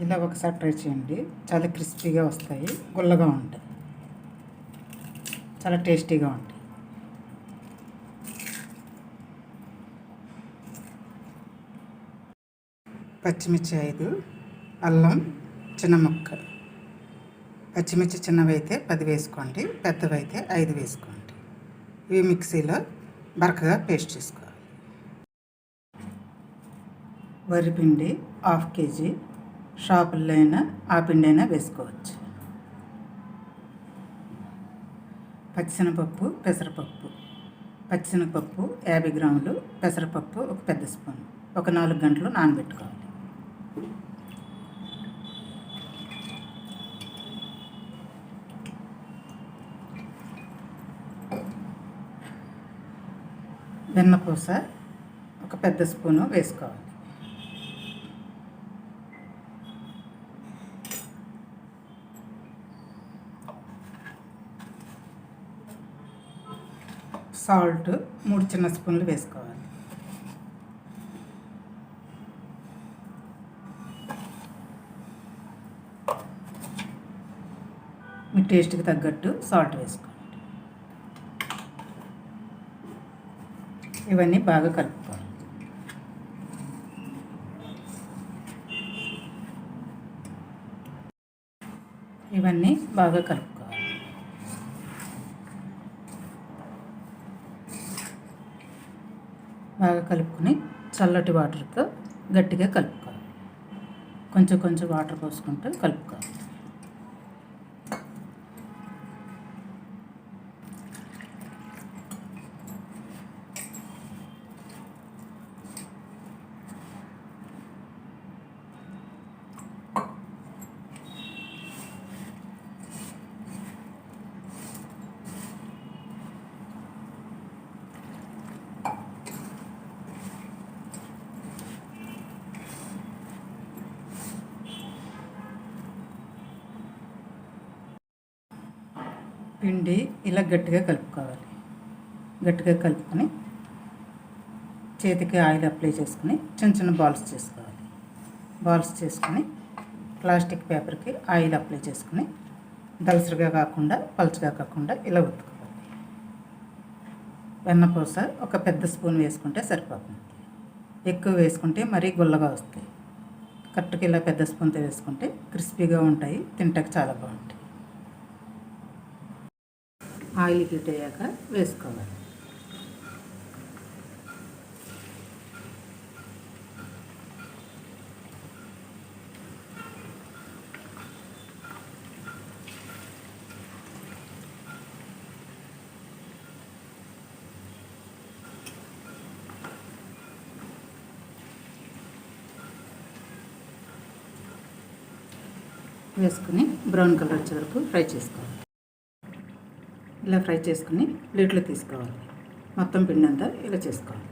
ఇలా ఒకసారి ట్రై చేయండి. చాలా క్రిస్పీగా వస్తాయి. గుల్లగా ఉంటాయి. చాలా టేస్టీగా ఉంటాయి. పచ్చిమిర్చి ఐదు అల్లం చిన్న ముక్క. పచ్చిమిర్చి చిన్నవి అయితే పది వేసుకోండి. పెద్దవైతే ఐదు వేసుకోండి. ఇవి మిక్సీలో బరకగా పేస్ట్ చేసుకోవాలి. వరిపిండి హాఫ్ కేజీ షాపుల్లో అయినా ఆ పిండి అయినా వేసుకోవచ్చు. పచ్చిశనగపప్పు పెసరపప్పు. పచ్చిశనగపప్పు యాభై గ్రాములు పెసరపప్పు ఒక పెద్ద స్పూన్. ఒక నాలుగు గంటలు నానబెట్టుకోవాలి. వెన్నపూస ఒక పెద్ద స్పూను వేసుకోవాలి. సాల్ట్ మూడు చిన్న స్పూన్లు వేసుకోవాలి. మీ టేస్ట్కి తగ్గట్టు సాల్ట్ వేసుకోండి. ఇవన్నీ బాగా కలుపుకోవాలి. ఇవన్నీ బాగా కలుపు బాగా కలుపుకొని చల్లటి వాటర్తో గట్టిగా కలుపుకోవాలి. కొంచెం కొంచెం వాటర్ పోసుకుంటూ కలుపుకోవాలి. పిండి ఇలా గట్టిగా కలుపుకోవాలి. గట్టిగా కలుపుకొని చేతికి ఆయిల్ అప్లై చేసుకుని చిన్న చిన్న బాల్స్ చేసుకోవాలి. బాల్స్ చేసుకొని ప్లాస్టిక్ పేపర్కి ఆయిల్ అప్లై చేసుకుని దలసరిగా కాకుండా పలుచగా కాకుండా ఇలా ఉత్తుకోవాలి వెన్నపూస ఒక పెద్ద స్పూన్ వేసుకుంటే సరిపోతుంది. ఎక్కువ వేసుకుంటే మరీ గుల్లగా వస్తాయి. కరెక్ట్గా ఇలా పెద్ద స్పూన్తో వేసుకుంటే క్రిస్పీగా ఉంటాయి తింటాక చాలా బాగుంటాయి. ఆయిల్ హీట్ అయ్యాక వేసుకోవాలి. వేసుకుని బ్రౌన్ కలర్ వచ్చే వరకు ఫ్రై చేసుకోవాలి. ఇలా ఫ్రై చేసుకుని ప్లేట్లో తీసుకోవాలి. మొత్తం పిండి అంతా ఇలా చేసుకోవాలి.